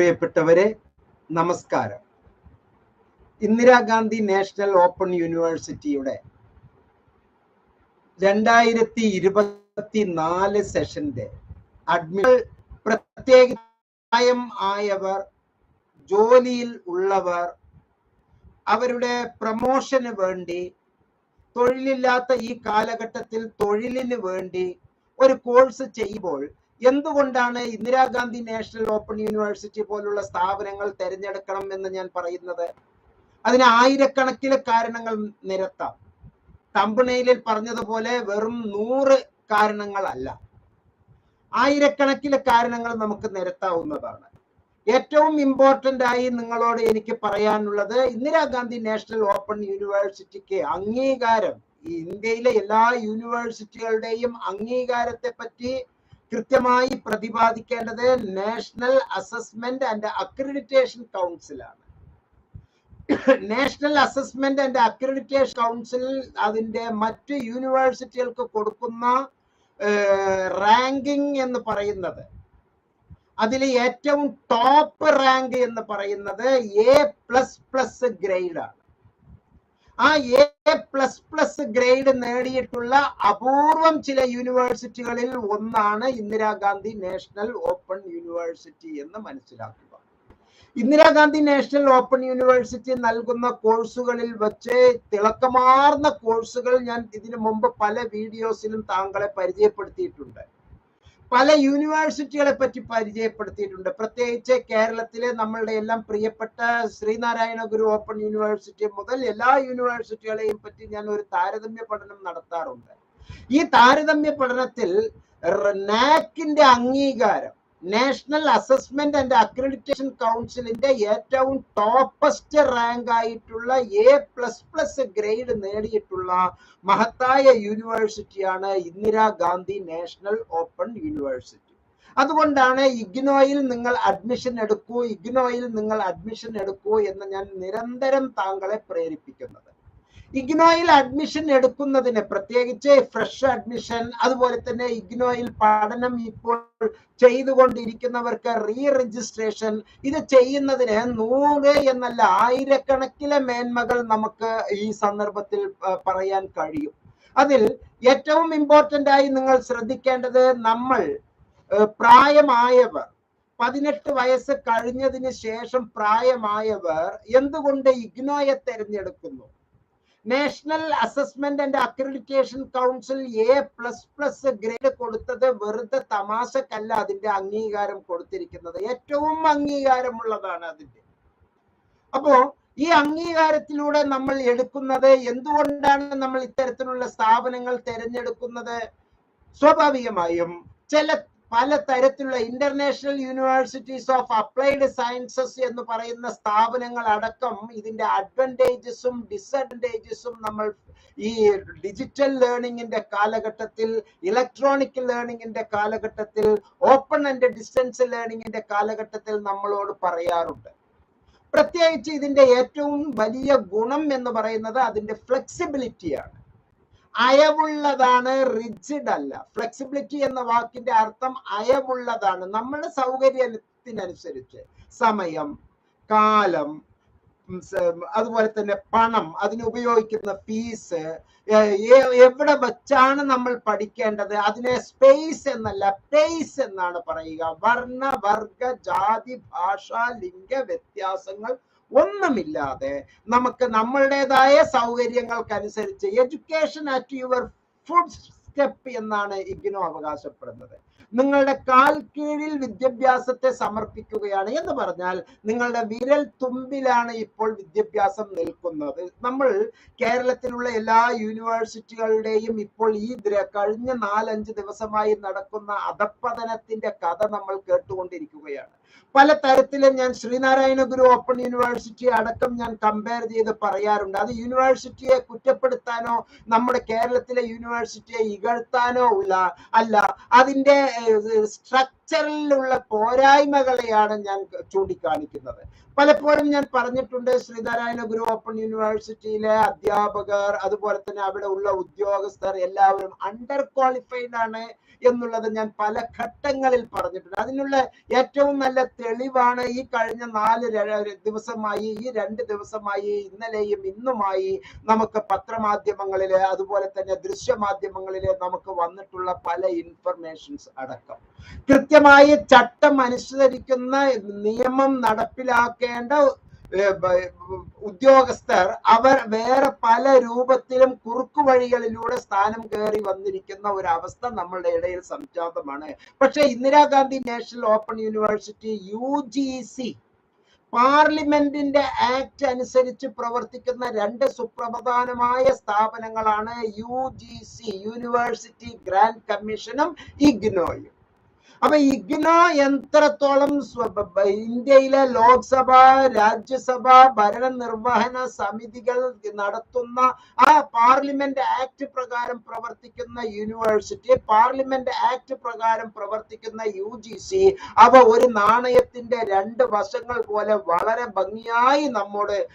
പ്രിയപ്പെട്ടവരെ നമസ്കാരം. Indira Gandhi national open യൂണിവേഴ്സിറ്റിയുടെ രണ്ടായിരത്തി ഇരുപത്തി നാല് സെഷന്റെ അഡ്മിഷൻ പ്രത്യേക ആയവർ ജോലിയിൽ ഉള്ളവർ അവരുടെ പ്രമോഷന് വേണ്ടി തൊഴിലില്ലാത്ത ഈ കാലഘട്ടത്തിൽ തൊഴിലിന് വേണ്ടി ഒരു കോഴ്സ് ചെയ്യുമ്പോൾ എന്തുകൊണ്ടാണ് ഇന്ദിരാഗാന്ധി നാഷണൽ ഓപ്പൺ യൂണിവേഴ്സിറ്റി പോലുള്ള സ്ഥാപനങ്ങൾ തിരഞ്ഞെടുക്കണം എന്ന് ഞാൻ പറയുന്നത്? അതിന് ആയിരക്കണക്കിന് കാരണങ്ങൾ നിരത്താം. തമ്പണയിലിൽ പറഞ്ഞതുപോലെ വെറും നൂറ് കാരണങ്ങളല്ല. ആയിരക്കണക്കിന് കാരണങ്ങൾ നമുക്ക് നിരത്താവുന്നതാണ്. ഏറ്റവും ഇമ്പോർട്ടന്റ് ആയി നിങ്ങളോട് എനിക്ക് പറയാനുള്ളത് ഇന്ദിരാഗാന്ധി നാഷണൽ ഓപ്പൺ യൂണിവേഴ്സിറ്റിക്ക് അംഗീകാരം ഇന്ത്യയിലെ എല്ലാ യൂണിവേഴ്സിറ്റികളുടെയും അംഗീകാരത്തെ പറ്റി കൃത്യമായി പ്രതിപാദിക്കേണ്ടത് national assessment and accreditation കൗൺസിലാണ് national assessment and accreditation council അതിന്റെ മറ്റ് യൂണിവേഴ്സിറ്റികൾക്ക് കൊടുക്കുന്ന റാങ്കിങ് എന്ന് പറയുന്നത്. അതിൽ ഏറ്റവും ടോപ്പ് റാങ്ക് എന്ന് പറയുന്നത് എ പ്ലസ് പ്ലസ് ഗ്രേഡാണ് ആ എ പ്ലസ് പ്ലസ് ഗ്രേഡ് നേടിയിട്ടുള്ള അപൂർവം ചില യൂണിവേഴ്സിറ്റികളിൽ ഒന്നാണ് ഇന്ദിരാഗാന്ധി നാഷണൽ ഓപ്പൺ യൂണിവേഴ്സിറ്റി എന്ന് മനസ്സിലാക്കുക. ഇന്ദിരാഗാന്ധി നാഷണൽ ഓപ്പൺ യൂണിവേഴ്സിറ്റി നൽകുന്ന കോഴ്സുകളിൽ വെച്ച് തിളക്കമാർന്ന കോഴ്സുകൾ ഞാൻ ഇതിനു മുമ്പ് പല വീഡിയോസിലും താങ്കളെ പരിചയപ്പെടുത്തിയിട്ടുണ്ട്. പല യൂണിവേഴ്സിറ്റികളെ പറ്റി പരിചയപ്പെടുത്തിയിട്ടുണ്ട്. പ്രത്യേകിച്ച് കേരളത്തിലെ നമ്മളുടെ എല്ലാം പ്രിയപ്പെട്ട ശ്രീനാരായണ ഗുരു ഓപ്പൺ യൂണിവേഴ്സിറ്റി മുതൽ എല്ലാ യൂണിവേഴ്സിറ്റികളെയും പറ്റി ഞാൻ ഒരു താരതമ്യ പഠനം നടത്താറുണ്ട്. ഈ താരതമ്യ പഠനത്തിൽ നാക്കിന്റെ അംഗീകാരം നാഷണൽ അസസ്മെന്റ് ആൻഡ് അക്രഡിറ്റേഷൻ കൗൺസിലിന്റെ ഏറ്റവും ടോപ്പസ്റ്റ് റാങ്ക് ആയിട്ടുള്ള എ പ്ലസ് പ്ലസ് ഗ്രേഡ് നേടിയിട്ടുള്ള മഹത്തായ യൂണിവേഴ്സിറ്റിയാണ് ഇന്ദിരാഗാന്ധി നാഷണൽ ഓപ്പൺ യൂണിവേഴ്സിറ്റി അതുകൊണ്ടാണ് ഇഗ്നോയിൽ നിങ്ങൾ അഡ്മിഷൻ എടുക്കൂ ഇഗ്നോയിൽ നിങ്ങൾ അഡ്മിഷൻ എടുക്കൂ എന്ന് ഞാൻ നിരന്തരം താങ്കളെ പ്രേരിപ്പിക്കുന്നത്. ഇഗ്നോയിൽ അഡ്മിഷൻ എടുക്കുന്നതിന് പ്രത്യേകിച്ച് ഫ്രഷ് അഡ്മിഷൻ അതുപോലെ തന്നെ ഇഗ്നോയിൽ പഠനം ഇപ്പോൾ ചെയ്തുകൊണ്ടിരിക്കുന്നവർക്ക് റീ രജിസ്ട്രേഷൻ ഇത് ചെയ്യുന്നതിന് നൂറ് എന്നല്ല ആയിരക്കണക്കിലെ മേന്മകൾ നമുക്ക് ഈ സന്ദർഭത്തിൽ പറയാൻ കഴിയും. അതിൽ ഏറ്റവും ഇമ്പോർട്ടന്റ് ആയി നിങ്ങൾ ശ്രദ്ധിക്കേണ്ടത് നമ്മൾ പ്രായമായവർ പതിനെട്ട് വയസ്സ് കഴിഞ്ഞതിന് ശേഷം പ്രായമായവർ എന്തുകൊണ്ട് ഇഗ്നോയെ തെരഞ്ഞെടുക്കുന്നു? National assessment and accreditation council A plus plus grade കൊടുത്തത് വെറുതെ തമാശക്കല്ല അതിന്റെ അംഗീകാരം കൊടുത്തിരിക്കുന്നത്. ഏറ്റവും അംഗീകാരമുള്ളതാണ് അതിന്റെ. അപ്പോ ഈ അംഗീകാരത്തിലൂടെ നമ്മൾ എടുക്കുന്നത് എന്തുകൊണ്ടാണ് നമ്മൾ ഇത്തരത്തിലുള്ള സ്ഥാപനങ്ങൾ തിരഞ്ഞെടുക്കുന്നത്? സ്വാഭാവികമായും ചില പല തരത്തിലുള്ള international universities of applied sciences എന്ന് പറയുന്ന സ്ഥാപനങ്ങൾ അടക്കം ഇതിന്റെ അഡ്വാന്റേജസും ഡിസഡ്വാന്റേജസും നമ്മൾ ഈ ഡിജിറ്റൽ ലേണിംഗിന്റെ കാലഘട്ടത്തിൽ ഇലക്ട്രോണിക് ലേണിംഗിന്റെ കാലഘട്ടത്തിൽ ഓപ്പൺ ആൻഡ് ഡിസ്റ്റൻസ് ലേണിംഗിന്റെ കാലഘട്ടത്തിൽ നമ്മളോട് പറയാറുണ്ട്. പ്രത്യേകിച്ച് ഇതിന്റെ ഏറ്റവും വലിയ ഗുണം എന്ന് പറയുന്നത് അതിന്റെ ഫ്ലെക്സിബിലിറ്റിയാണ് അയവുള്ളതാണ് റിജിഡ് അല്ല. ഫ്ലെക്സിബിലിറ്റി എന്ന വാക്കിന്റെ അർത്ഥം അയവുള്ളതാണ്. നമ്മുടെ സൗകര്യത്തിനനുസരിച്ച് സമയം കാലം അതുപോലെ തന്നെ പണം അതിന് ഉപയോഗിക്കുന്ന ഫീസ് എവിടെ വെച്ചാണ് നമ്മൾ പഠിക്കേണ്ടത്? അതിനെ സ്പേസ് എന്നല്ല പേസ് എന്നാണ് പറയുക. വർണ വർഗ ജാതി ഭാഷ ലിംഗ വ്യത്യാസങ്ങൾ ഒന്നുമില്ലാതെ നമുക്ക് നമ്മളുടേതായ സൗകര്യങ്ങൾക്കനുസരിച്ച് education at your food step എന്നാണ് ഇഗ്നോ അവകാശപ്പെടുന്നത്. നിങ്ങളുടെ കാൽ കീഴിൽ വിദ്യാഭ്യാസത്തെ സമർപ്പിക്കുകയാണ് എന്ന് പറഞ്ഞാൽ നിങ്ങളുടെ വിരൽ തുമ്പിലാണ് ഇപ്പോൾ വിദ്യാഭ്യാസം നിൽക്കുന്നത്. നമ്മൾ കേരളത്തിലുള്ള എല്ലാ യൂണിവേഴ്സിറ്റികളുടെയും ഇപ്പോൾ ഈ കഴിഞ്ഞ നാലഞ്ച് ദിവസമായി നടക്കുന്ന അധപ്പതനത്തിന്റെ കഥ നമ്മൾ കേട്ടുകൊണ്ടിരിക്കുകയാണ്. പല തരത്തിലും ഞാൻ ശ്രീനാരായണ ഗുരു ഓപ്പൺ യൂണിവേഴ്സിറ്റി അടക്കം ഞാൻ കമ്പയർ ചെയ്ത് പറയാറുണ്ട്. അത് യൂണിവേഴ്സിറ്റിയെ കുറ്റപ്പെടുത്താനോ നമ്മുടെ കേരളത്തിലെ യൂണിവേഴ്സിറ്റിയെ ഇകഴ്ത്താനോ ഉള്ള അല്ല അതിന്റെ സ്ട്രക്ചറിലുള്ള പോരായ്മകളെയാണ് ഞാൻ ചൂണ്ടിക്കാണിക്കുന്നത്. പലപ്പോഴും ഞാൻ പറഞ്ഞിട്ടുണ്ട് ശ്രീനാരായണ ഗുരു ഓപ്പൺ യൂണിവേഴ്സിറ്റിയിലെ അധ്യാപകർ അതുപോലെ തന്നെ അവിടെ ഉള്ള ഉദ്യോഗസ്ഥർ എല്ലാവരും അണ്ടർ ക്വാളിഫൈഡ് ആണ് എന്നുള്ളത് ഞാൻ പല ഘട്ടങ്ങളിൽ പറഞ്ഞിട്ടുണ്ട്. അതിനുള്ള ഏറ്റവും നല്ല തെളിവാണ് ഈ കഴിഞ്ഞ നാല് ദിവസമായി ഈ രണ്ട് ദിവസമായി ഇന്നലെയും ഇന്നുമായി നമുക്ക് പത്രമാധ്യമങ്ങളിൽ അതുപോലെ തന്നെ ദൃശ്യമാധ്യമങ്ങളിൽ നമുക്ക് വന്നിട്ടുള്ള പല ഇൻഫർമേഷൻസ് അടക്കം. കൃത്യമായി ചട്ടം അനുസരിക്കുന്ന നിയമം നടപ്പിലാക്കേണ്ട ഏർ, ഉദ്യോഗസ്ഥർ അവർ വേറെ പല രൂപത്തിലും കുറുക്കു വഴികളിലൂടെ സ്ഥാനം കയറി വന്നിരിക്കുന്ന ഒരു അവസ്ഥ നമ്മളുടെ ഇടയിൽ സംജാതമാണ്. പക്ഷേ Indira Gandhi national open university U G C പാർലമെന്റിന്റെ ആക്ട് അനുസരിച്ച് പ്രവർത്തിക്കുന്ന രണ്ട് സുപ്രധാനമായ സ്ഥാപനങ്ങളാണ് U G C university grant കമ്മീഷനും ഇഗ്നോയും. അപ്പൊ ഇഗ്നോ എത്രത്തോളം ഇന്ത്യയിലെ ലോക്സഭ രാജ്യസഭ ഭരണ നിർവഹണ സമിതികൾ നടത്തുന്ന ആ പാർലമെന്റ് ആക്ട് പ്രകാരം പ്രവർത്തിക്കുന്ന യൂണിവേഴ്സിറ്റി പാർലമെന്റ് ആക്ട് പ്രകാരം പ്രവർത്തിക്കുന്ന യു ജി സി അവ ഒരു നാണയത്തിന്റെ രണ്ട് വശങ്ങൾ പോലെ വളരെ ഭംഗിയായി നമ്മോട്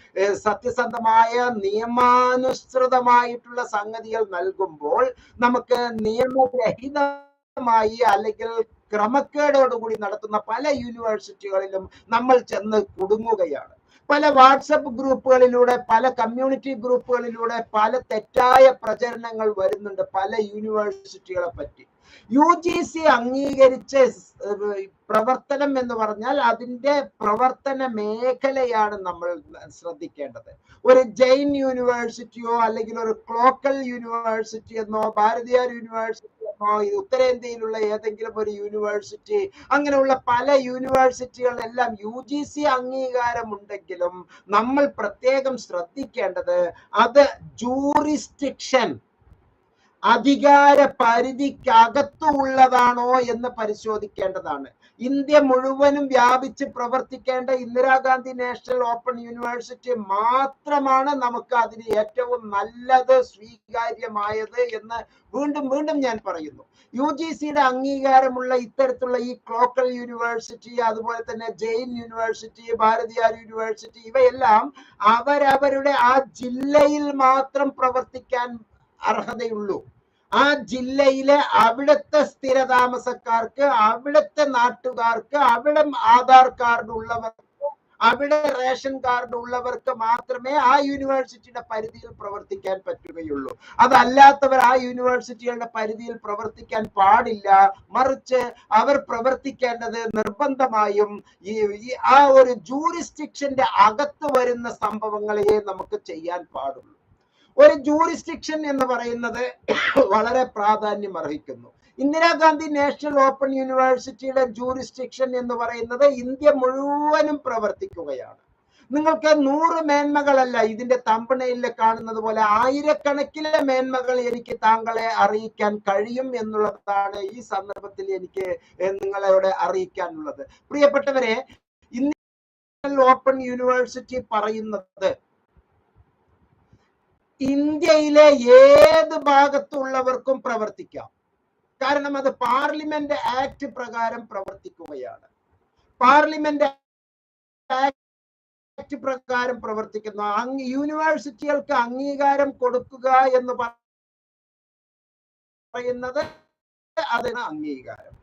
സത്യസന്ധമായ നിയമാനുസൃതമായിട്ടുള്ള സംഗതികൾ നൽകുമ്പോൾ നമുക്ക് നിയമരഹിതമായി അല്ലെങ്കിൽ ക്രമക്കേടോടുകൂടി നടത്തുന്ന പല യൂണിവേഴ്സിറ്റികളിലും നമ്മൾ ചെന്ന് കുടുങ്ങുകയാണ്. പല വാട്സപ്പ് ഗ്രൂപ്പുകളിലൂടെ പല കമ്മ്യൂണിറ്റി ഗ്രൂപ്പുകളിലൂടെ പല തെറ്റായ പ്രചരണങ്ങൾ വരുന്നുണ്ട് പല യൂണിവേഴ്സിറ്റികളെ പറ്റി. യു ജി സി അംഗീകരിച്ച പ്രവർത്തനം എന്ന് പറഞ്ഞാൽ അതിന്റെ പ്രവർത്തന മേഖലയാണ് നമ്മൾ ശ്രദ്ധിക്കേണ്ടത്. ഒരു ജെയിൻ യൂണിവേഴ്സിറ്റിയോ അല്ലെങ്കിൽ ഒരു ക്ലോക്കൽ യൂണിവേഴ്സിറ്റി എന്നോ ഭാരതീയർ യൂണിവേഴ്സിറ്റി ഉത്തരേന്ത്യയിലുള്ള ഏതെങ്കിലും ഒരു യൂണിവേഴ്സിറ്റി അങ്ങനെയുള്ള പല യൂണിവേഴ്സിറ്റികളിലെല്ലാം യു ജി സി അംഗീകാരം ഉണ്ടെങ്കിലും നമ്മൾ പ്രത്യേകം ശ്രദ്ധിക്കേണ്ടത് അത് ജൂറിസ്റ്റിക്ഷൻ അധികാര പരിധിക്കകത്തുള്ളതാണോ എന്ന് പരിശോധിക്കേണ്ടതാണ്. ഇന്ത്യ മുഴുവനും വ്യാപിച്ച് പ്രവർത്തിക്കേണ്ട ഇന്ദിരാഗാന്ധി നാഷണൽ ഓപ്പൺ യൂണിവേഴ്സിറ്റി മാത്രമാണ് നമുക്ക് അതിന് ഏറ്റവും നല്ലത് സ്വീകാര്യമായത് എന്ന് വീണ്ടും വീണ്ടും ഞാൻ പറയുന്നു. യു ജി സിയുടെ അംഗീകാരമുള്ള ഇത്തരത്തിലുള്ള ഈ ക്ലോക്കൽ യൂണിവേഴ്സിറ്റി അതുപോലെ തന്നെ ജെയിൻ യൂണിവേഴ്സിറ്റി ഭാരതിയാർ യൂണിവേഴ്സിറ്റി ഇവയെല്ലാം അവരവരുടെ ആ ജില്ലയിൽ മാത്രം പ്രവർത്തിക്കാൻ അർഹതയുള്ളൂ. ആ ജില്ലയിലെ അവിടുത്തെ സ്ഥിരതാമസക്കാർക്ക് അവിടുത്തെ നാട്ടുകാർക്ക് അവിടെ ആധാർ കാർഡ് ഉള്ളവർക്ക് അവിടെ റേഷൻ കാർഡ് ഉള്ളവർക്ക് മാത്രമേ ആ യൂണിവേഴ്സിറ്റിയുടെ പരിധിയിൽ പ്രവർത്തിക്കാൻ പറ്റുകയുള്ളൂ. അതല്ലാത്തവർ ആ യൂണിവേഴ്സിറ്റികളുടെ പരിധിയിൽ പ്രവർത്തിക്കാൻ പാടില്ല. മറിച്ച് അവർ പ്രവർത്തിക്കേണ്ടത് നിർബന്ധമായും ഈ- ആ ഒരു ജൂറിസ്റ്റിക്ഷന്റെ അകത്ത് വരുന്ന സംഭവങ്ങളെയേ നമുക്ക് ചെയ്യാൻ പാടുള്ളൂ. ഒരു ജൂറിസ്ഡിക്ഷൻ എന്ന് പറയുന്നത് വളരെ പ്രാധാന്യം അർഹിക്കുന്നു. ഇന്ദിരാഗാന്ധി നാഷണൽ ഓപ്പൺ യൂണിവേഴ്സിറ്റിയുടെ ജൂറിസ്ഡിക്ഷൻ എന്ന് പറയുന്നത് ഇന്ത്യ മുഴുവനും പ്രവർത്തിക്കുകയാണ്. നിങ്ങൾക്ക് നൂറ് മേന്മകളല്ല ഇതിന്റെ തമ്പണയിൽ കാണുന്നത് പോലെ ആയിരക്കണക്കിലെ മേന്മകൾ എനിക്ക് താങ്കളെ അറിയിക്കാൻ കഴിയും എന്നുള്ളതാണ് ഈ സന്ദർഭത്തിൽ എനിക്ക് നിങ്ങളെ നിങ്ങളോട് അറിയിക്കാനുള്ളത്. പ്രിയപ്പെട്ടവരെ ഇന്ത്യ ഓപ്പൺ യൂണിവേഴ്സിറ്റി പറയുന്നത് ഇന്ത്യയിലെ ഏത് ഭാഗത്തുള്ളവർക്കും പ്രവർത്തിക്കാം. കാരണം അത് പാർലമെന്റ് ആക്ട് പ്രകാരം പ്രവർത്തിക്കുകയാണ്. പാർലമെന്റ് ആക്ട് പ്രകാരം പ്രവർത്തിക്കുന്ന. യൂണിവേഴ്സിറ്റികൾക്ക് അംഗീകാരം കൊടുക്കുക എന്ന് പറയുന്നത് അതിന് അംഗീകാരം.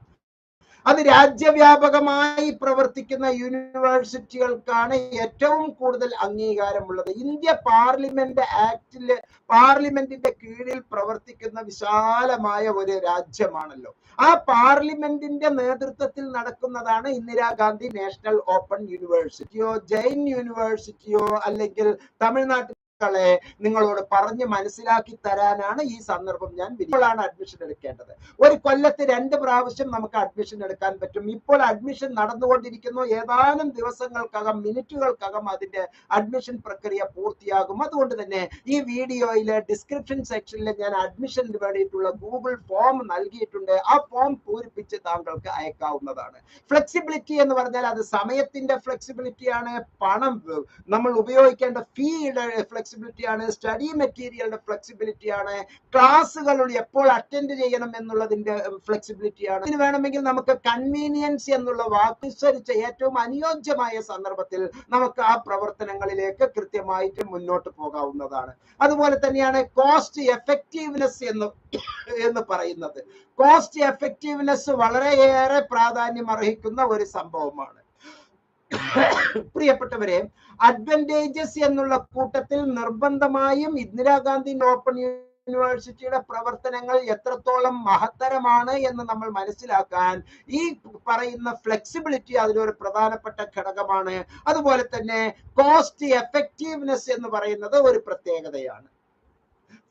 അത് രാജ്യവ്യാപകമായി പ്രവർത്തിക്കുന്ന യൂണിവേഴ്സിറ്റികൾക്കാണ് ഏറ്റവും കൂടുതൽ അംഗീകാരമുള്ളത്. ഇന്ത്യ പാർലമെന്റ് ആക്ടിൽ പാർലമെന്റിന്റെ കീഴിൽ പ്രവർത്തിക്കുന്ന വിശാലമായ ഒരു രാജ്യമാണല്ലോ. ആ പാർലമെന്റിന്റെ നേതൃത്വത്തിൽ നടക്കുന്നതാണ് ഇന്ദിരാഗാന്ധി നാഷണൽ ഓപ്പൺ യൂണിവേഴ്സിറ്റിയോ ജെയിൻ യൂണിവേഴ്സിറ്റിയോ അല്ലെങ്കിൽ തമിഴ്നാട്ടിൽ ളെ നിങ്ങളോട് പറഞ്ഞ് മനസ്സിലാക്കി തരാനാണ് ഈ സന്ദർഭം ഞാൻ ഇപ്പോഴാണ് അഡ്മിഷൻ എടുക്കേണ്ടത്. ഒരു കൊല്ലത്ത് രണ്ട് പ്രാവശ്യം നമുക്ക് അഡ്മിഷൻ എടുക്കാൻ പറ്റും. ഇപ്പോൾ അഡ്മിഷൻ നടന്നുകൊണ്ടിരിക്കുന്നു. ഏതാനും ദിവസങ്ങൾക്കകം മിനിറ്റുകൾക്കകം അതിന്റെ അഡ്മിഷൻ പ്രക്രിയ പൂർത്തിയാകും. അതുകൊണ്ട് തന്നെ ഈ വീഡിയോയിലെ ഡിസ്ക്രിപ്ഷൻ സെക്ഷനിൽ ഞാൻ അഡ്മിഷന് വേണ്ടിയിട്ടുള്ള ഗൂഗിൾ ഫോം നൽകിയിട്ടുണ്ട്. ആ ഫോം പൂരിപ്പിച്ച് താങ്കൾക്ക് അയക്കാവുന്നതാണ്. ഫ്ലെക്സിബിലിറ്റി എന്ന് പറഞ്ഞാൽ അത് സമയത്തിന്റെ ഫ്ലെക്സിബിലിറ്റിയാണ് പണം നമ്മൾ ഉപയോഗിക്കേണ്ട ഫീയുടെ ഫ്ലെക്സിബിലിറ്റി ഫ്ലെക്സിബിലിറ്റി ആണ് സ്റ്റഡി മെറ്റീരിയലിന്റെ ഫ്ലെക്സിബിലിറ്റി ആണ് ക്ലാസ്സുകൾ എപ്പോൾ അറ്റൻഡ് ചെയ്യണം എന്നുള്ളതിന്റെ ഫ്ലെക്സിബിലിറ്റി ആണ്. ഇതിന് വേണമെങ്കിൽ നമുക്ക് കൺവീനിയൻസ് എന്നുള്ള വാക്കനുസരിച്ച് ഏറ്റവും അനുയോജ്യമായ സന്ദർഭത്തിൽ നമുക്ക് ആ പ്രവർത്തനങ്ങളിലേക്ക് കൃത്യമായിട്ട് മുന്നോട്ട് പോകാവുന്നതാണ്. അതുപോലെ തന്നെയാണ് കോസ്റ്റ് എഫക്റ്റീവ്നെസ് എന്ന് എന്ന് പറയുന്നത്. കോസ്റ്റ് എഫക്റ്റീവ്നെസ് വളരെയേറെ പ്രാധാന്യം അർഹിക്കുന്ന ഒരു സംഭവമാണ്. പ്രിയപ്പെട്ടവരെ അഡ്വന്റേജസ് എന്നുള്ള കൂട്ടത്തിൽ നിർബന്ധമായും ഇന്ദിരാഗാന്ധി ഓപ്പൺ യൂണിവേഴ്സിറ്റിയുടെ പ്രവർത്തനങ്ങൾ എത്രത്തോളം മഹത്തരമാണ് എന്ന് നമ്മൾ മനസ്സിലാക്കാൻ ഈ പറയുന്ന ഫ്ലെക്സിബിലിറ്റി അതിലൊരു പ്രധാനപ്പെട്ട ഘടകമാണ്. അതുപോലെ തന്നെ കോസ്റ്റ് എഫക്റ്റീവ്നെസ് എന്ന് പറയുന്നത് ഒരു പ്രത്യേകതയാണ്.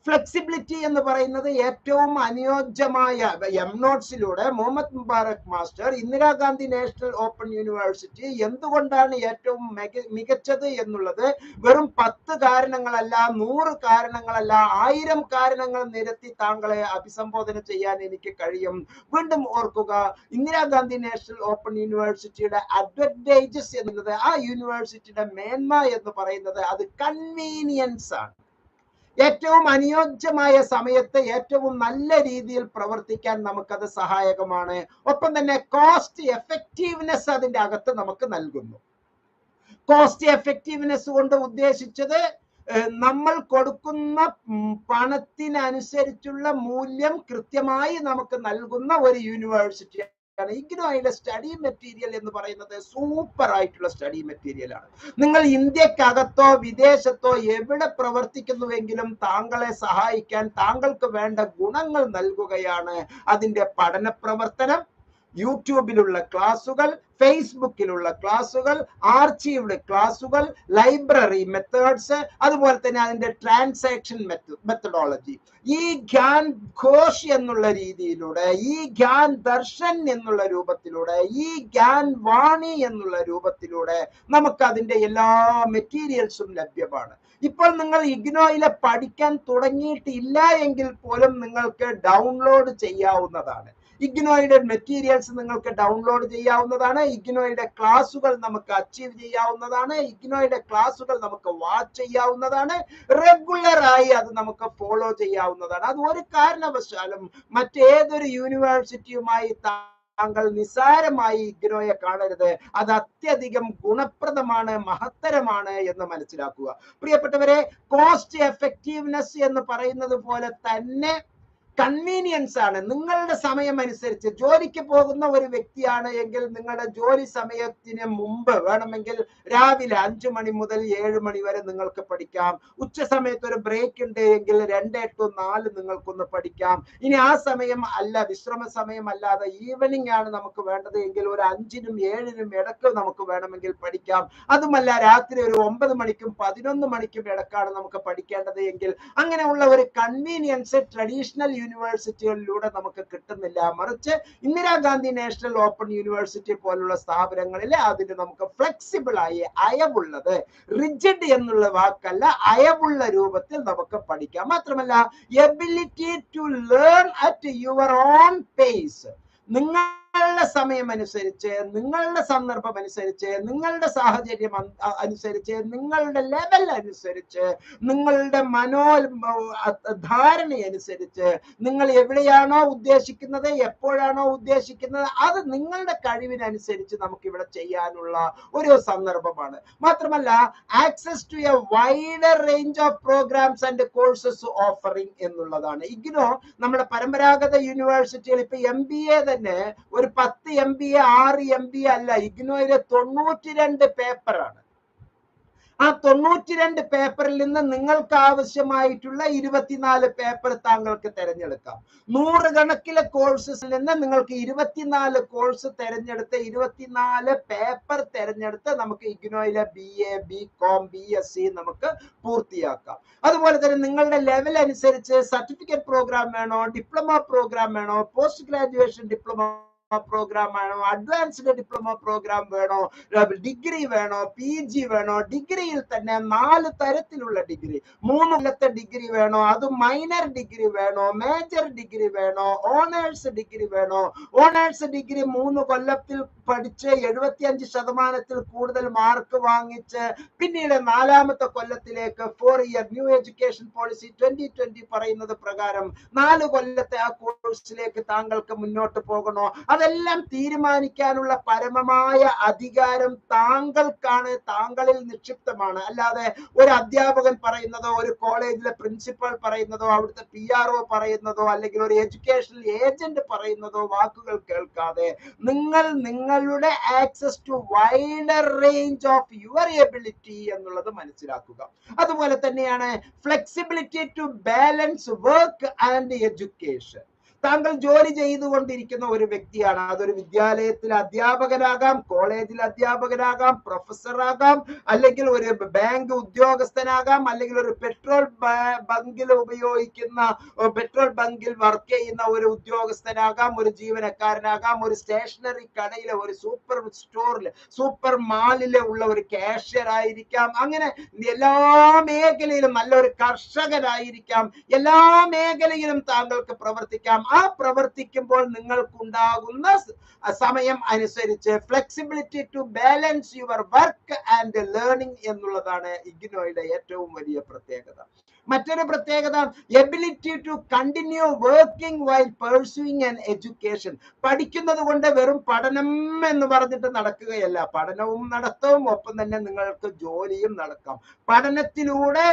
ഫ്ലെക്സിബിലിറ്റി എന്ന് പറയുന്നത് ഏറ്റവും അനുയോജ്യമായ M നോട്ട്സിലൂടെ Muhammad Mubarak master Indira Gandhi national open university എന്തുകൊണ്ടാണ് ഏറ്റവും മിക- മികച്ചത് എന്നുള്ളത് വെറും പത്ത് കാരണങ്ങളല്ല നൂറ് കാരണങ്ങളല്ല ആയിരം കാരണങ്ങൾ നിരത്തി താങ്കളെ അഭിസംബോധന ചെയ്യാൻ എനിക്ക് കഴിയും. വീണ്ടും ഓർക്കുക ഇന്ദിരാഗാന്ധി നാഷണൽ ഓപ്പൺ യൂണിവേഴ്സിറ്റിയുടെ അഡ്വന്റേജസ് എന്നുള്ളത് ആ യൂണിവേഴ്സിറ്റിയുടെ മേന്മ എന്ന് പറയുന്നത് അത് കൺവീനിയൻസ് ആണ്. ഏറ്റവും അനുയോജ്യമായ സമയത്ത് ഏറ്റവും നല്ല രീതിയിൽ പ്രവർത്തിക്കാൻ നമുക്കത് സഹായകമാണ്. ഒപ്പം തന്നെ കോസ്റ്റ് എഫക്റ്റീവ്നെസ് അതിന്റെ അകത്ത് നമുക്ക് നൽകുന്നു. കോസ്റ്റ് എഫക്റ്റീവ്നെസ് കൊണ്ട് ഉദ്ദേശിച്ചത് നമ്മൾ കൊടുക്കുന്ന പണത്തിനനുസരിച്ചുള്ള മൂല്യം കൃത്യമായി നമുക്ക് നൽകുന്ന ഒരു യൂണിവേഴ്സിറ്റി ആണ് ഇഗ്നോയുടെ സ്റ്റഡി മെറ്റീരിയൽ എന്ന് പറയുന്നത് സൂപ്പർ ആയിട്ടുള്ള സ്റ്റഡി മെറ്റീരിയൽ ആണ്. നിങ്ങൾ ഇന്ത്യക്കകത്തോ വിദേശത്തോ എവിടെ പ്രവർത്തിക്കുന്നുവെങ്കിലും താങ്കളെ സഹായിക്കാൻ താങ്കൾക്ക് വേണ്ട ഗുണങ്ങൾ നൽകുകയാണ് അതിന്റെ പഠന പ്രവർത്തനം. യൂട്യൂബിലുള്ള ക്ലാസുകൾ ഫേസ്ബുക്കിലുള്ള ക്ലാസുകൾ ആർച്ചീവ്ഡ് ക്ലാസുകൾ ലൈബ്രറി മെത്തേഡ്സ് അതുപോലെ തന്നെ അതിന്റെ ട്രാൻസാക്ഷൻ മെത്തഡോളജി ഈ ഗ്യാൻ ഘോഷ് എന്നുള്ള രീതിയിലൂടെ ഈ ഗ്യാൻ ദർശൻ എന്നുള്ള രൂപത്തിലൂടെ ഈ ഗ്യാൻ വാണി എന്നുള്ള രൂപത്തിലൂടെ നമുക്ക് അതിന്റെ എല്ലാ മെറ്റീരിയൽസും ലഭ്യമാണ്. ഇപ്പോൾ നിങ്ങൾ ഇഗ്നോയിലെ പഠിക്കാൻ തുടങ്ങിയിട്ടില്ല എങ്കിൽ പോലും നിങ്ങൾക്ക് ഡൗൺലോഡ് ചെയ്യാവുന്നതാണ്. ഇഗ്നോയുടെ മെറ്റീരിയൽസ് നിങ്ങൾക്ക് ഡൗൺലോഡ് ചെയ്യാവുന്നതാണ്. ഇഗ്നോയുടെ ക്ലാസുകൾ നമുക്ക് അച്ചീവ് ചെയ്യാവുന്നതാണ്. ഇഗ്നോയുടെ ക്ലാസുകൾ നമുക്ക് വാച്ച് ചെയ്യാവുന്നതാണ്. റെഗുലറായി അത് നമുക്ക് ഫോളോ ചെയ്യാവുന്നതാണ്. അത് ഒരു കാരണവശാലും മറ്റേതൊരു യൂണിവേഴ്സിറ്റിയുമായി താങ്കൾ നിസാരമായി ഇഗ്നോയെ കാണരുത്. അത് അത്യധികം ഗുണപ്രദമാണ് മഹത്തരമാണ് എന്ന് മനസ്സിലാക്കുക. പ്രിയപ്പെട്ടവരെ കോസ്റ്റ് എഫക്റ്റീവ്നെസ് എന്ന് പറയുന്നത് പോലെ തന്നെ കൺവീനിയൻസ് ആണ്. നിങ്ങളുടെ സമയം അനുസരിച്ച് ജോലിക്ക് പോകുന്ന ഒരു വ്യക്തിയാണ് എങ്കിൽ നിങ്ങളുടെ ജോലി സമയത്തിന് മുമ്പ് വേണമെങ്കിൽ രാവിലെ അഞ്ചു മണി മുതൽ ഏഴ് മണി വരെ നിങ്ങൾക്ക് പഠിക്കാം. ഉച്ച സമയത്ത് ഒരു ബ്രേക്ക് ഉണ്ട് എങ്കിൽ രണ്ട് ടു നാല് നിങ്ങൾക്കൊന്ന് പഠിക്കാം. ഇനി ആ സമയം അല്ല വിശ്രമ സമയം അല്ലാതെ ഈവനിങ് ആണ് നമുക്ക് വേണ്ടത് എങ്കിൽ ഒരു അഞ്ചിനും ഏഴിനും ഇടയ്ക്ക് നമുക്ക് വേണമെങ്കിൽ പഠിക്കാം. അതുമല്ല രാത്രി ഒരു ഒമ്പത് മണിക്കും പതിനൊന്ന് മണിക്കും ഇടക്കാണ് നമുക്ക് പഠിക്കേണ്ടത് എങ്കിൽ അങ്ങനെയുള്ള ഒരു കൺവീനിയൻസ് ട്രഡീഷണൽ യൂണിവേഴ്സിറ്റികളിലൂടെ നമുക്ക് കിട്ടുന്നില്ല. മറിച്ച് ഇന്ദിരാഗാന്ധി നാഷണൽ ഓപ്പൺ യൂണിവേഴ്സിറ്റി പോലുള്ള സ്ഥാപനങ്ങളിൽ അതിന് നമുക്ക് ഫ്ലെക്സിബിൾ ആയി അയവുള്ളത്. റിജിഡ് എന്നുള്ള വാക്കല്ല അയവുള്ള രൂപത്തിൽ നമുക്ക് പഠിക്കാം. മാത്രമല്ല ability to learn at your own pace നിങ്ങളുടെ സമയം അനുസരിച്ച് നിങ്ങളുടെ സന്ദർഭം അനുസരിച്ച് നിങ്ങളുടെ സാഹചര്യം അനുസരിച്ച് നിങ്ങളുടെ ലെവൽ അനുസരിച്ച് നിങ്ങളുടെ മനോ ധാരണ അനുസരിച്ച് നിങ്ങൾ എവിടെയാണോ ഉദ്ദേശിക്കുന്നത് എപ്പോഴാണോ ഉദ്ദേശിക്കുന്നത് അത് നിങ്ങളുടെ കഴിവിനനുസരിച്ച് നമുക്ക് ഇവിടെ ചെയ്യാനുള്ള ഒരു സന്ദർഭമാണ്. മാത്രമല്ല access to a wider range of programmes and courses offering എന്നുള്ളതാണ്. ഇഗ്നോ നമ്മുടെ പരമ്പരാഗത യൂണിവേഴ്സിറ്റികൾ ഇപ്പൊ എം ബി എ തന്നെ പത്ത് എം ബി എ ആറ് എം ബി എ അല്ല ഇഗ്നോയിലെ തൊണ്ണൂറ്റി രണ്ട് പേപ്പറാണ് ആ തൊണ്ണൂറ്റിരണ്ട് പേപ്പറിൽ നിന്ന് നിങ്ങൾക്ക് ആവശ്യമായിട്ടുള്ള ഇരുപത്തിനാല് പേപ്പർ താങ്കൾക്ക് തിരഞ്ഞെടുക്കാം. നൂറുകണക്കിലെ കോഴ്സസിൽ നിന്ന് നിങ്ങൾക്ക് ഇരുപത്തിനാല് കോഴ്സ് തിരഞ്ഞെടുത്ത് ഇരുപത്തിനാല് പേപ്പർ തിരഞ്ഞെടുത്ത് നമുക്ക് ഇഗ്നോയിലെ B A B com B S C നമുക്ക് പൂർത്തിയാക്കാം. അതുപോലെ തന്നെ നിങ്ങളുടെ ലെവൽ അനുസരിച്ച് സർട്ടിഫിക്കറ്റ് പ്രോഗ്രാം വേണോ ഡിപ്ലോമ പ്രോഗ്രാം വേണോ പോസ്റ്റ് ഗ്രാജുവേഷൻ ഡിപ്ലോമ പ്രോഗ്രാം വേണോ? അഡ്വാൻസ്ഡ് ഡിപ്ലോമ പ്രോഗ്രാം വേണോ? ഡിഗ്രി വേണോ? പി ജി വേണോ? ഡിഗ്രിയിൽ തന്നെ നാല് തരത്തിലുള്ള ഡിഗ്രി മൂന്ന് കൊല്ലത്തെ ഡിഗ്രി വേണോ? അത് മൈനർ ഡിഗ്രി വേണോ? മേജർ ഡിഗ്രി വേണോ? ഓണേഴ്സ് ഡിഗ്രി വേണോ? ഓണേഴ്സ് ഡിഗ്രി മൂന്ന് കൊല്ലത്തിൽ പഠിച്ച് എഴുപത്തിയഞ്ച് ശതമാനത്തിൽ കൂടുതൽ മാർക്ക് വാങ്ങിച്ച് പിന്നീട് നാലാമത്തെ കൊല്ലത്തിലേക്ക് four year new education policy twenty twenty പറയുന്നത് പ്രകാരം നാല് കൊല്ലത്തെ ആ കോഴ്സിലേക്ക് താങ്കൾക്ക് മുന്നോട്ട് പോകണോ? അതെല്ലാം തീരുമാനിക്കാനുള്ള പരമമായ അധികാരം താങ്കൾക്കാണ്. താങ്കളിൽ നിക്ഷിപ്തമാണ്. അല്ലാതെ ഒരു അധ്യാപകൻ പറയുന്നതോ ഒരു കോളേജിലെ പ്രിൻസിപ്പൽ പറയുന്നതോ അവിടുത്തെ പി ആർ ഒ പറയുന്നതോ അല്ലെങ്കിൽ ഒരു എഡ്യൂക്കേഷണൽ ഏജന്റ് പറയുന്നതോ വാക്കുകൾ കേൾക്കാതെ നിങ്ങൾ നിങ്ങളുടെ access to wider range of your ability എന്നുള്ളത് മനസ്സിലാക്കുക. അതുപോലെ തന്നെയാണ് flexibility to balance work and education താങ്കൾ ജോലി ചെയ്തുകൊണ്ടിരിക്കുന്ന ഒരു വ്യക്തിയാണ്. അതൊരു വിദ്യാലയത്തിൽ അധ്യാപകനാകാം കോളേജിൽ അധ്യാപകനാകാം പ്രൊഫസറാകാം അല്ലെങ്കിൽ ഒരു ബാങ്ക് ഉദ്യോഗസ്ഥനാകാം അല്ലെങ്കിൽ ഒരു പെട്രോൾ ബങ്കിൽ ഉപയോഗിക്കുന്ന പെട്രോൾ ബങ്കിൽ വർക്ക് ചെയ്യുന്ന ഒരു ഉദ്യോഗസ്ഥനാകാം ഒരു ജീവനക്കാരനാകാം ഒരു സ്റ്റേഷനറി കടയിലെ ഒരു സൂപ്പർ സ്റ്റോറിൽ സൂപ്പർ മാളിലെ ഉള്ള ഒരു കാഷ്യർ ആയിരിക്കാം. അങ്ങനെ എല്ലാ മേഖലയിലും നല്ലൊരു കർഷകനായിരിക്കാം. എല്ലാ മേഖലയിലും താങ്കൾക്ക് പ്രവർത്തിക്കാം. ആ പ്രവർത്തിക്കുമ്പോൾ നിങ്ങൾക്കുണ്ടാകുന്ന സമയം അനുസരിച്ച് flexibility to balance your work and learning എന്നുള്ളതാണ് ഇഗ്നോയുടെ ഏറ്റവും വലിയ പ്രത്യേകത. മറ്റൊരു പ്രത്യേകത ability to continue working while pursuing and education പഠിക്കുന്നത് കൊണ്ട് വെറും പഠനം എന്ന് പറഞ്ഞിട്ട് നടക്കുകയല്ല. പഠനവും നടത്തവും ഒപ്പം തന്നെ നിങ്ങൾക്ക് ജോലിയും നടക്കാം. പഠനത്തിലൂടെ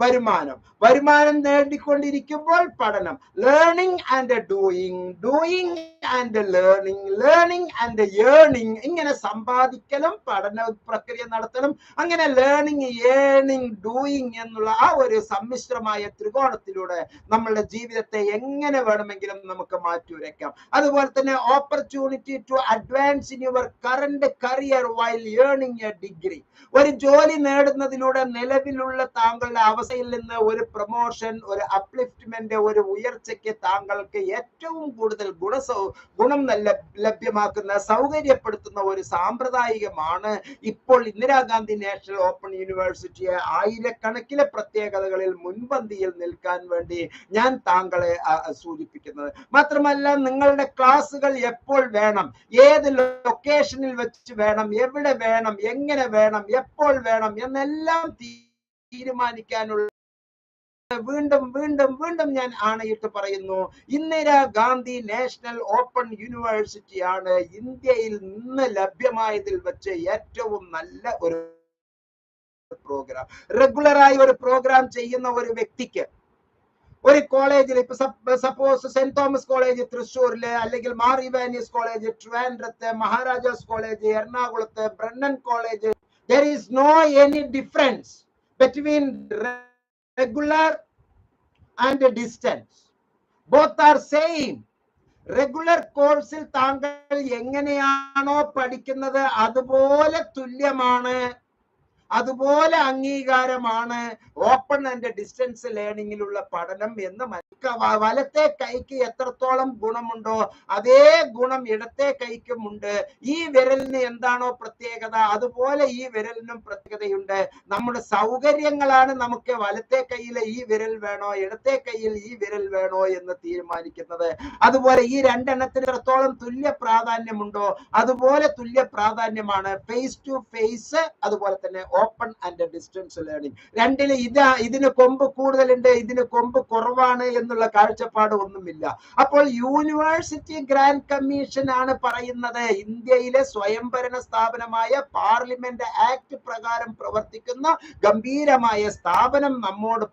വരുമാനം. വരുമാനം നേടിക്കൊണ്ടിരിക്കുമ്പോൾ പഠനം. Learning and doing doing and learning learning and earning ഇങ്ങനെ സമ്പാദിക്കലും പഠന പ്രക്രിയ നടത്തലും അങ്ങനെ ലേണിംഗ് ഏണിംഗ് ഡൂയിങ് എന്നുള്ള ആ ഒരു സമ്മിശ്രമായ ത്രികോണത്തിലൂടെ നമ്മളുടെ ജീവിതത്തെ എങ്ങനെ വേണമെങ്കിലും നമുക്ക് മാറ്റിവരയ്ക്കാം അതുപോലെ തന്നെ opportunity to advance in your current career while earning a degree ഒരു ജോലി നേടുന്നതിലൂടെ നിലവിലുള്ള താങ്കളുടെ അവസ്ഥയിൽ നിന്ന് ഒരു പ്രൊമോഷൻ ഒരു അപ്ലിഫ്റ്റ്മെന്റ് ഒരു ഉയർച്ചയ്ക്ക് താങ്കൾക്ക് ഏറ്റവും കൂടുതൽ ഗുണ ഗുണം ലഭ്യമാക്കുന്ന സൗകര്യപ്പെടുത്തുന്ന ഒരു സാമ്പ്രദായികമാണ് ഇപ്പോൾ ഇന്ദിരാഗാന്ധി നാഷണൽ ഓപ്പൺ യൂണിവേഴ്സിറ്റിയെ ആയിരക്കണക്കിന് പ്രത്യേകതകളിൽ മുൻപന്തിയിൽ നിൽക്കാൻ വേണ്ടി ഞാൻ താങ്കളെ സൂചിപ്പിക്കുന്നത്. മാത്രമല്ല നിങ്ങളുടെ ക്ലാസ്സുകൾ എപ്പോൾ വേണം? ഏത് ലൊക്കേഷനിൽ വെച്ച് വേണം? എവിടെ വേണം? എങ്ങനെ വേണം? എപ്പോൾ വേണം? എന്നെല്ലാം തീരുമാനിക്കാനുള്ള വീണ്ടും വീണ്ടും വീണ്ടും ഞാൻ ആണയിട്ട് പറയുന്നു. ഇന്ദിരാഗാന്ധി നാഷണൽ ഓപ്പൺ യൂണിവേഴ്സിറ്റി ആണ് ഇന്ത്യയിൽ നിന്ന് ലഭ്യമായതിൽ വെച്ച് ഏറ്റവും നല്ല ഒരു പ്രോഗ്രാം. റെഗുലറായി ഒരു പ്രോഗ്രാം ചെയ്യുന്ന ഒരു വ്യക്തിക്ക് ഒരു കോളേജിൽ ഇപ്പൊ സപ്പോസ് സെന്റ് തോമസ് കോളേജ് തൃശ്ശൂരിൽ അല്ലെങ്കിൽ മാർ ഇവാനിയസ് കോളേജ് ട്രിവാൻഡ്രത്ത് മഹാരാജാസ് കോളേജ് എറണാകുളത്ത് Brennen college there is no any difference between regular and distance both are same regular കോഴ്സിൽ താങ്കൾ എങ്ങനെയാണോ പഠിക്കുന്നത് അതുപോലെ തുല്യമാണ്. അതുപോലെ അംഗീകാരമാണ് ഓപ്പൺ ആൻഡ് ഡിസ്റ്റൻസ് ലേണിംഗിലുള്ള പഠനം എന്ന് വലത്തെ കൈക്ക് എത്രത്തോളം ഗുണമുണ്ടോ അതേ ഗുണം ഇടത്തെ കൈക്കും ഉണ്ട്. ഈ വിരലിന് എന്താണോ പ്രത്യേകത അതുപോലെ ഈ വിരലിനും പ്രത്യേകതയുണ്ട്. നമ്മുടെ സൗകര്യങ്ങളാണ് നമുക്ക് വലത്തെ കൈയിലെ ഈ വിരൽ വേണോ ഇടത്തെ കൈയിൽ ഈ വിരൽ വേണോ എന്ന് തീരുമാനിക്കുന്നത്. അതുപോലെ ഈ രണ്ടെണ്ണത്തിന് എത്രത്തോളം തുല്യ പ്രാധാന്യമുണ്ടോ അതുപോലെ തുല്യ പ്രാധാന്യമാണ്. ഫേസ് ടു ഫേസ് അതുപോലെ തന്നെ ഓപ്പൺ ആൻഡ് ഡിസ്റ്റൻസ് ലേണിംഗ് രണ്ടിൽ ഇതാ ഇതിന് കൊമ്പ് കൂടുതലുണ്ട് ഇതിന് കൊമ്പ് കുറവാണ് എന്നുള്ള കാഴ്ചപ്പാട് ഒന്നുമില്ല. അപ്പോൾ യൂണിവേഴ്സിറ്റി ഗ്രാൻഡ് കമ്മീഷൻ ആണ് പറയുന്നത് ഇന്ത്യയിലെ സ്വയംഭരണ സ്ഥാപനമായ പാർലമെന്റ് ആക്ട് പ്രകാരം പ്രവർത്തിക്കുന്ന ഗംഭീരമായ സ്ഥാപനം നമ്മോട്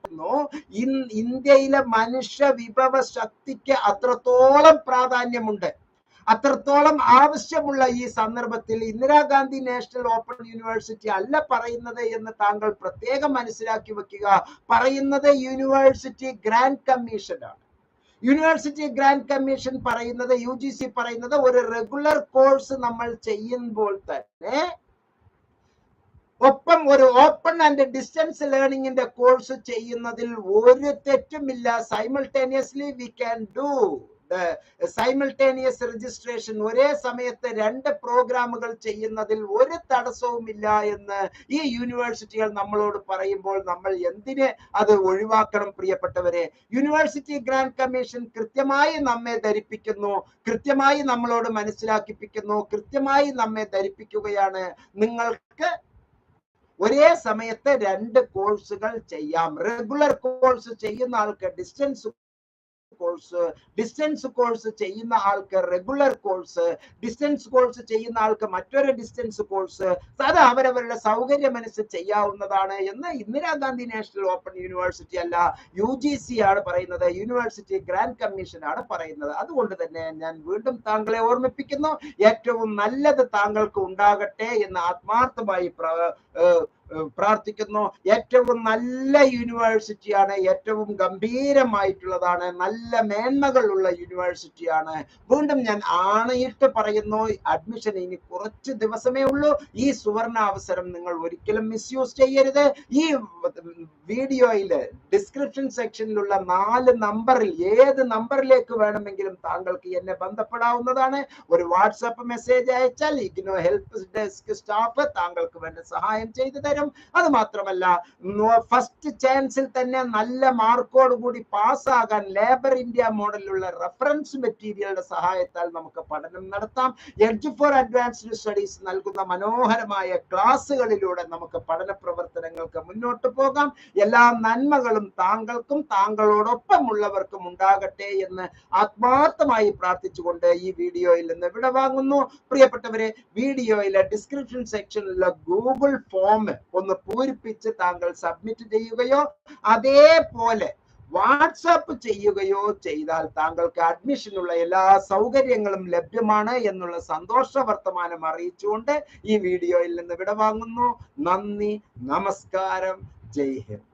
ഇന്ത്യയിലെ മനുഷ്യ വിഭവ ശക്തിക്ക് അത്രത്തോളം പ്രാധാന്യമുണ്ട്. അത്രത്തോളം ആവശ്യമുള്ള ഈ സന്ദർഭത്തിൽ ഇന്ദിരാഗാന്ധി നാഷണൽ ഓപ്പൺ യൂണിവേഴ്സിറ്റി അല്ല പറയുന്നത് എന്ന് താങ്കൾ പ്രത്യേകം മനസ്സിലാക്കി വെക്കുക. പറയുന്നത് യൂണിവേഴ്സിറ്റി ഗ്രാൻഡ് കമ്മീഷൻ ആണ് യൂണിവേഴ്സിറ്റി ഗ്രാൻഡ് കമ്മീഷൻ പറയുന്നത് യു ജി സി പറയുന്നത് ഒരു റെഗുലർ കോഴ്സ് നമ്മൾ ചെയ്യുമ്പോൾ തന്നെ ഒപ്പം ഒരു ഓപ്പൺ ആൻഡ് ഡിസ്റ്റൻസ് ലേണിംഗിന്റെ കോഴ്സ് ചെയ്യുന്നതിൽ ഒരു തെറ്റുമില്ല. Simultaneously we can do simultaneous registration ഒരേ സമയത്ത് രണ്ട് പ്രോഗ്രാമുകൾ ചെയ്യുന്നതിൽ ഒരു തടസ്സവുമില്ല എന്ന് ഈ യൂണിവേഴ്സിറ്റികൾ നമ്മളോട് പറയുമ്പോൾ നമ്മൾ എന്തിന് അത് ഒഴിവാക്കണം പ്രിയപ്പെട്ടവരെ? യൂണിവേഴ്സിറ്റി ഗ്രാൻഡ് കമ്മീഷൻ കൃത്യമായി നമ്മെ ധരിപ്പിക്കുന്നു കൃത്യമായി നമ്മളോട് മനസ്സിലാക്കിപ്പിക്കുന്നു കൃത്യമായി നമ്മെ ധരിപ്പിക്കുകയാണ്. നിങ്ങൾക്ക് ഒരേ സമയത്ത് രണ്ട് കോഴ്സുകൾ ചെയ്യാം. റെഗുലർ കോഴ്സ് ചെയ്യുന്ന ആൾക്ക് ഡിസ്റ്റൻസ് കോഴ്സ് ഡിസ്റ്റൻസ് കോഴ്സ് ചെയ്യുന്ന ആൾക്ക് റെഗുലർ കോഴ്സ് ഡിസ്റ്റൻസ് കോഴ്സ് ചെയ്യുന്ന ആൾക്ക് മറ്റൊരു ഡിസ്റ്റൻസ് കോഴ്സ് അത് അവരവരുടെ സൗകര്യമനുസരിച്ച് ചെയ്യാവുന്നതാണ് എന്ന് ഇന്ദിരാഗാന്ധി നാഷണൽ ഓപ്പൺ യൂണിവേഴ്സിറ്റി അല്ല യു ജി സി ആണ് പറയുന്നത് യൂണിവേഴ്സിറ്റി ഗ്രാൻഡ് കമ്മീഷൻ ആണ് പറയുന്നത്. അതുകൊണ്ട് തന്നെ ഞാൻ വീണ്ടും താങ്കളെ ഓർമ്മിപ്പിക്കുന്നു ഏറ്റവും നല്ലത് താങ്കൾക്ക് ഉണ്ടാകട്ടെ എന്ന് ആത്മാർത്ഥമായി പ്രാർത്ഥിക്കുന്നു. ഏറ്റവും നല്ല യൂണിവേഴ്സിറ്റിയാണ് ഏറ്റവും ഗംഭീരമായിട്ടുള്ളതാണ് നല്ല മേന്മകളുള്ള യൂണിവേഴ്സിറ്റിയാണ്. വീണ്ടും ഞാൻ ആണയിട്ട് പറയുന്നു അഡ്മിഷൻ ഇനി കുറച്ച് ദിവസമേ ഉള്ളൂ. ഈ സുവർണ അവസരം നിങ്ങൾ ഒരിക്കലും മിസ്യൂസ് ചെയ്യരുത്. ഈ വീഡിയോയിൽ ഡിസ്ക്രിപ്ഷൻ സെക്ഷനിലുള്ള നാല് നമ്പറിൽ ഏത് നമ്പറിലേക്ക് വേണമെങ്കിലും താങ്കൾക്ക് എന്നെ ബന്ധപ്പെടാവുന്നതാണ്. ഒരു വാട്സാപ്പ് മെസ്സേജ് അയച്ചാൽ ഇഗ്നോ ഹെൽപ്പ് ഡെസ്ക് സ്റ്റാഫ് താങ്കൾക്ക് വേണ്ട സഹായം ചെയ്തു തരും. അത് മാത്രമല്ല ഫസ്റ്റ് ചാൻസിൽ തന്നെ നല്ല മാർക്കോട് കൂടി പാസ്സാകാൻ ലേബർ ഇന്ത്യ മോഡലിലുള്ള റെഫറൻസ് മെറ്റീരിയലുടെ സഹായത്താൽ നമുക്ക് പഠനം നടത്താം. എഡ്ജ് ഫോർ അഡ്വാൻസ്ഡ് സ്റ്റഡീസ് നൽകുന്ന മനോഹരമായ ക്ലാസ്സുകളിലൂടെ നമുക്ക് പഠന പ്രവർത്തനങ്ങൾക്ക് മുന്നോട്ട് പോകാം. എല്ലാ നന്മകളും താങ്കൾക്കും താങ്കളോടൊപ്പം ഉള്ളവർക്കും ഉണ്ടാകട്ടെ എന്ന് ആത്മാർത്ഥമായി പ്രാർത്ഥിച്ചുകൊണ്ട് ഈ വീഡിയോയിൽ നിന്ന് വിടവാങ്ങുന്നു. പ്രിയപ്പെട്ടവരെ വീഡിയോയിലെ ഡിസ്ക്രിപ്ഷൻ സെക്ഷനിലുള്ള ഗൂഗിൾ ഫോം ഒന്ന് പൂരിപ്പിച്ച് താങ്കൾ സബ്മിറ്റ് ചെയ്യുകയോ അതേപോലെ വാട്സാപ്പ് ചെയ്യുകയോ ചെയ്താൽ താങ്കൾക്ക് അഡ്മിഷനുള്ള എല്ലാ സൗകര്യങ്ങളും ലഭ്യമാണ് എന്നുള്ള സന്തോഷ വർത്തമാനം അറിയിച്ചുകൊണ്ട് ഈ വീഡിയോയിൽ നിന്ന് വിടവാങ്ങുന്നു. നന്ദി നമസ്കാരം. ജയ് ഹിന്ദ്.